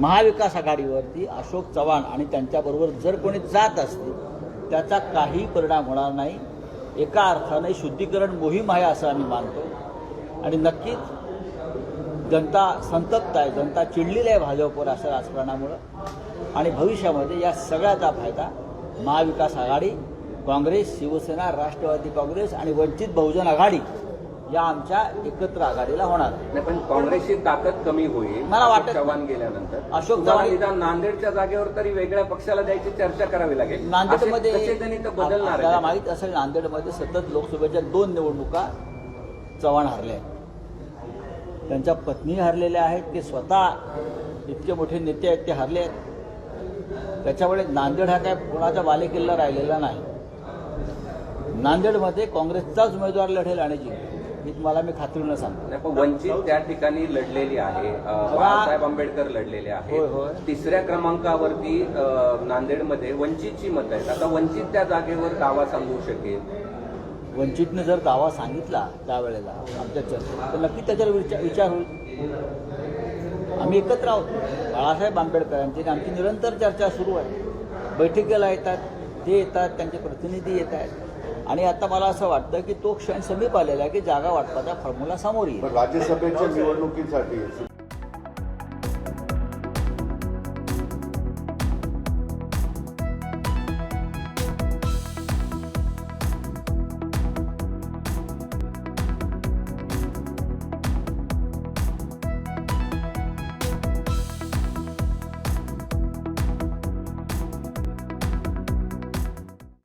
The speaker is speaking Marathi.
महाविकास आघाडीवरती अशोक चव्हाण आणि त्यांच्याबरोबर जर कोणी जात असतील त्याचा काही परिणाम होणार नाही. एका अर्थाने शुद्धीकरण मोहीम आहे असं आम्ही मानतो. आणि नक्कीच जनता संतप्त आहे. जनता चिडलेली आहे भाजपवर अशा राजकारणामुळं. आणि भविष्यामध्ये या सगळ्याचा फायदा महाविकास आघाडी काँग्रेस शिवसेना राष्ट्रवादी काँग्रेस आणि वंचित बहुजन आघाडी या आमच्या एकत्र आघाडीला होणार. नाही पण काँग्रेसची ताकद कमी होईल. मला वाटत चव्हाण गेल्यानंतर. अशोक चव्हाण- निदान नांदेडच्या जागेवर तरी वेगळ्या पक्षाला द्यायची चर्चा करावी लागेल. नांदेडमध्ये आपल्याला. माहीत असेल नांदेडमध्ये सतत लोकसभेच्या दोन निवडणुका चव्हाण हरले आहेत. त्यांच्या पत्नी हरलेल्या आहेत ते स्वतः इतके मोठे नेते आहेत ते हरले आहेत. त्याच्यामुळे नांदेड हा काय कोणाचा बालेकिल्ला राहिलेला नाही. नांदेडमध्ये काँग्रेसचाच उमेदवार लढेल आणि जिंकेल ही तुम्हाला मी खात्रीनं सांगतो. नाही पण वंचित त्या ठिकाणी लढलेली आहे. अं, बाळासाहेब आंबेडकर लढलेले होय, होय. आहेत तिसऱ्या क्रमांकावरती अं, नांदेडमध्ये वंचितची मतं आहेत. आता वंचित त्या जागेवर दावा सांगू शकेल. वंचितने जर दावा सांगितला त्यावेळेला आमच्या चर्चेत तर नक्की त्याच्यावर विचार विचार होईल. आम्ही एकत्र आहोत. बाळासाहेब आंबेडकरांची आणि आमची निरंतर चर्चा सुरू आहे. बैठकीला येतात ते येतात त्यांचे प्रतिनिधी येत आहेत. आणि आता मला असं वाटतं की तो क्षण समीप आलेला आहे की जागा वाटपाचा फॉर्म्युला समोर येईल. राज्यसभेच्या निवडणुकीसाठी